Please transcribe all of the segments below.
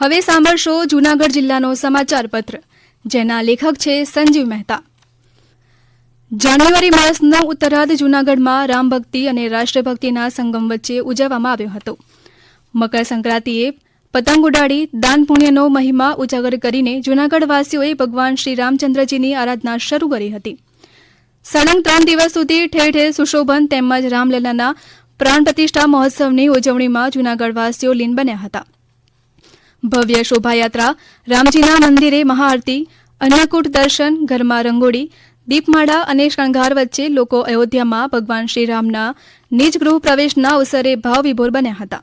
હવે સાંભળશો જૂનાગઢ જિલ્લાનો સમાચાર પત્ર જેના લેખક છે સંજીવ મહેતા. જાન્યુઆરી માસનો ઉત્તરાર્ધ જૂનાગઢમાં રામભક્તિ અને રાષ્ટ્રભક્તિના સંગમ વચ્ચે ઉજવવામાં આવ્યો હતો. મકર સંક્રાંતિએ પતંગ ઉડાડી દાન પુણ્યનો મહિમા ઉજાગર કરીને જૂનાગઢવાસીઓએ ભગવાન શ્રી રામચંદ્રજીની આરાધના શરૂ કરી હતી. સળંગ ત્રણ દિવસ સુધી ઠેર ઠેર સુશોભન તેમજ રામલલાના પ્રાણ પ્રતિષ્ઠા મહોત્સવની ઉજવણીમાં જૂનાગઢવાસીઓ લીન બન્યા હતા. ભવ્ય શોભાયાત્રા, રામજીના મંદિરે મહાઆરતી, અન્નકૂટ દર્શન, ઘરમાં રંગોળી, દીપમાળા અને શણગાર વચ્ચે લોકો અયોધ્યામાં ભગવાન શ્રીરામના નિજ ગૃહ પ્રવેશના અવસરે ભાવવિભોર બન્યા હતા.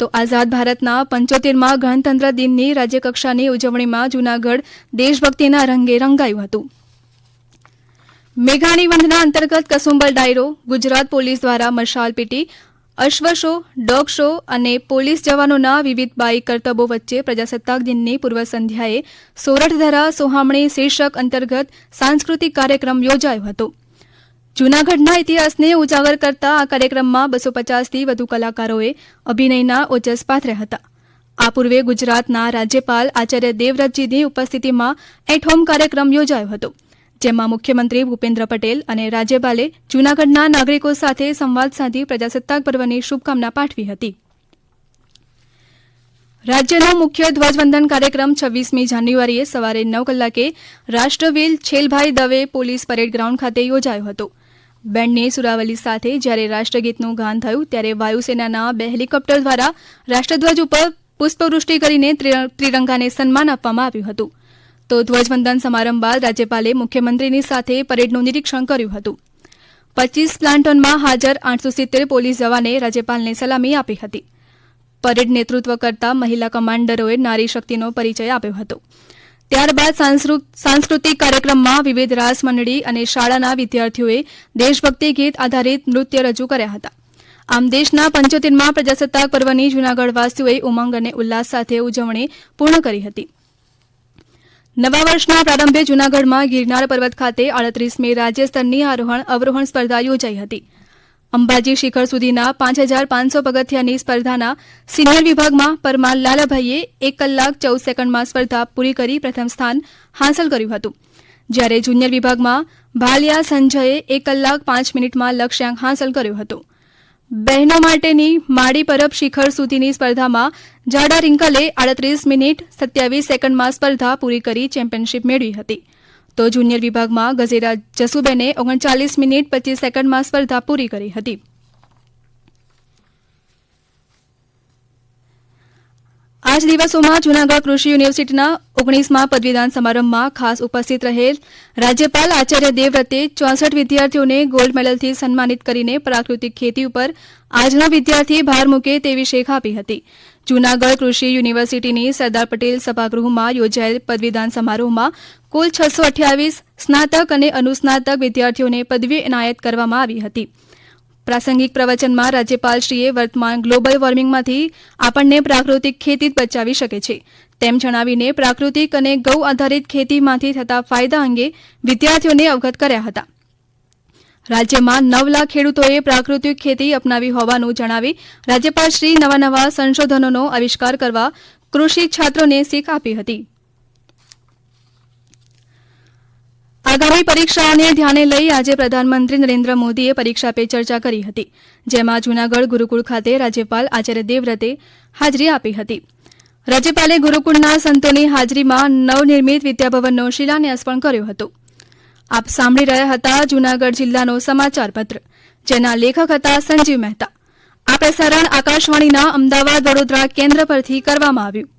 તો આઝાદ ભારતના પંચોતેરમાં ગણતંત્ર દિનની રાજ્યકક્ષાની ઉજવણીમાં જૂનાગઢ દેશભક્તિના રંગે રંગાયું હતું. મેઘાણી વંદના અંતર્ગત કસુંબલ ડાયરો, ગુજરાત પોલીસ દ્વારા મશાલ પીટી અશ્વ શો, ડોગ શો અને પોલીસ જવાનોના વિવિધ બાઇક કરતબો વચ્ચે પ્રજાસત્તાક દિનની પૂર્વ સંધ્યાએ સોરઠધરા સોહામણી શીર્ષક અંતર્ગત સાંસ્કૃતિક કાર્યક્રમ યોજાયો હતો. જૂનાગઢના ઇતિહાસને ઉજાગર કરતા આ કાર્યક્રમમાં બસો પચાસથી વધુ કલાકારોએ અભિનયના ઓજસ પાથર્યા હતા. આ પૂર્વે ગુજરાતના રાજ્યપાલ આચાર્ય દેવવ્રતજીની ઉપસ્થિતિમાં એટ હોમ કાર્યક્રમ યોજાયો હતો. જેમાં મુખ્યમંત્રી ભૂપેન્દ્ર પટેલ અને રાજ્યપાલે જૂનાગઢના નાગરિકો સાથે સંવાદ સાધી પ્રજાસત્તાક પર્વની શુભકામના પાઠવી હતી. રાજ્યનો મુખ્ય ધ્વજવંદન કાર્યક્રમ છવ્વીસમી જાન્યુઆરીએ સવારે નવ કલાકે રાષ્ટ્રવીર Chhelbhai Dave police parade ground ખાતે યોજાયો હતો. બેન્ડની સુરાવલી સાથે જ્યારે રાષ્ટ્રગીતનું ગાન થયું ત્યારે વાયુસેનાના બે હેલિકોપ્ટર દ્વારા રાષ્ટ્રધ્વજ ઉપર પુષ્પવૃષ્ટિ કરીને ત્રિરંગાને સન્માન આપવામાં આવ્યું હતું. તો ધ્વજવંદન સમારંભ બાદ રાજ્યપાલે મુખ્યમંત્રીની સાથે પરેડનું નિરીક્ષણ કર્યું હતું. પચીસ પ્લાન્ટોનમાં હાજર આઠસો સિત્તેર પોલીસ જવાને રાજ્યપાલને સલામી આપી હતી. પરેડ નેતૃત્વ કરતા મહિલા કમાન્ડરોએ નારી શક્તિનો પરિચય આપ્યો હતો. ત્યારબાદ સાંસ્કૃતિક કાર્યક્રમમાં વિવિધ રાસ મંડળી અને શાળાના વિદ્યાર્થીઓએ દેશભક્તિ ગીત આધારિત નૃત્ય રજૂ કર્યા હતા. આમ દેશના પંચોતેરમાં પ્રજાસત્તાક પર્વની જૂનાગઢવાસીઓએ ઉમંગ અને ઉલ્લાસ સાથે ઉજવણી પૂર્ણ કરી હતી. નવા વર્ષના પ્રારંભે જૂનાગઢમાં ગિરનાર પર્વત ખાતે આડત્રીસમી રાજ્ય સ્તરની આરોહણ અવરોહણ સ્પર્ધા યોજાઈ હતી. અંબાજી શિખર સુધીના પાંચ હજાર પાંચસો પગથિયાની સ્પર્ધાના સિનિયર વિભાગમાં પરમાર લાલાભાઈએ એક કલાક ચૌદ સેકન્ડમાં સ્પર્ધા પૂરી કરી પ્રથમ સ્થાન હાંસલ કર્યું હતું. જ્યારે જુનિયર વિભાગમાં ભાલિયા સંજયે એક કલાક પાંચ મિનિટમાં લક્ષ્યાંક હાંસલ કર્યો હતો. બહેનો માટેની માડી પરબ શિખર સુધીની સ્પર્ધામાં જાડા રિંકલે આડત્રીસ મિનિટ સત્યાવીસ સેકન્ડમાં સ્પર્ધા પૂરી કરી ચેમ્પિયનશિપ મેળવી હતી. તો જુનિયર વિભાગમાં ગઝેરા જસુબેને ઓગણચાલીસ મિનિટ પચીસ સેકન્ડમાં સ્પર્ધા પૂરી કરી હતી. જ દિવસોમાં જૂનાગઢ કૃષિ યુનિવર્સિટીના ઓગણીસમાં પદવીદાન સમારંભમાં ખાસ ઉપસ્થિત રહેલ રાજ્યપાલ આચાર્ય દેવવ્રતે ચોસઠ વિદ્યાર્થીઓને ગોલ્ડ મેડલથી સન્માનિત કરીને પ્રાકૃતિક ખેતી ઉપર આજના વિદ્યાર્થી ભાર મૂકે તેવી શેખ આપી હતી. જૂનાગઢ કૃષિ યુનિવર્સિટીની સરદાર પટેલ સભાગૃહમાં યોજાયેલ પદવીદાન સમારોહમાં કુલ છસો અઠ્યાવીસ સ્નાતક અને અનુસ્નાતક વિદ્યાર્થીઓને પદવી એનાયત કરવામાં આવી હતી. પ્રાસંગિક પ્રવચનમાં રાજ્યપાલશ્રીએ વર્તમાન ગ્લોબલ વોર્મિંગમાંથી આપણને પ્રાકૃતિક ખેતી બચાવી શકે છે. તેમ જણાવીને પ્રાકૃતિક અને ગૌ આધારિત ખેતીમાંથી થતા ફાયદા અંગે વિદ્યાર્થીઓને અવગત કર્યા હતા. રાજ્યમાં નવ લાખ ખેડૂતોએ પ્રાકૃતિક ખેતી અપનાવી હોવાનું જણાવી રાજ્યપાલશ્રી નવા નવા સંશોધનોનો આવિષ્કાર કરવા કૃષિ છાત્રોને શીખ આપી હતી. આગામી પરીક્ષાઓને ધ્યાને લઈ આજે પ્રધાનમંત્રી નરેન્દ્ર મોદીએ પરીક્ષા પે ચર્ચા કરી હતી, જેમાં જૂનાગઢ ગુરુકુળ ખાતે રાજ્યપાલ આચાર્ય દેવવ્રતે હાજરી આપી હતી. રાજ્યપાલે ગુરુકુળના સંતોની હાજરીમાં નવનિર્મિત વિદ્યાભવનનો શિલાન્યાસ પણ કર્યો હતો. આપ સાંભળી રહ્યા હતા જૂનાગઢ જિલ્લાનો સમાચાર પત્ર, જેના લેખક હતા સંજીવ મહેતા. આ પ્રસારણ આકાશવાણીના અમદાવાદ વડોદરા કેન્દ્ર પરથી કરવામાં આવ્યું.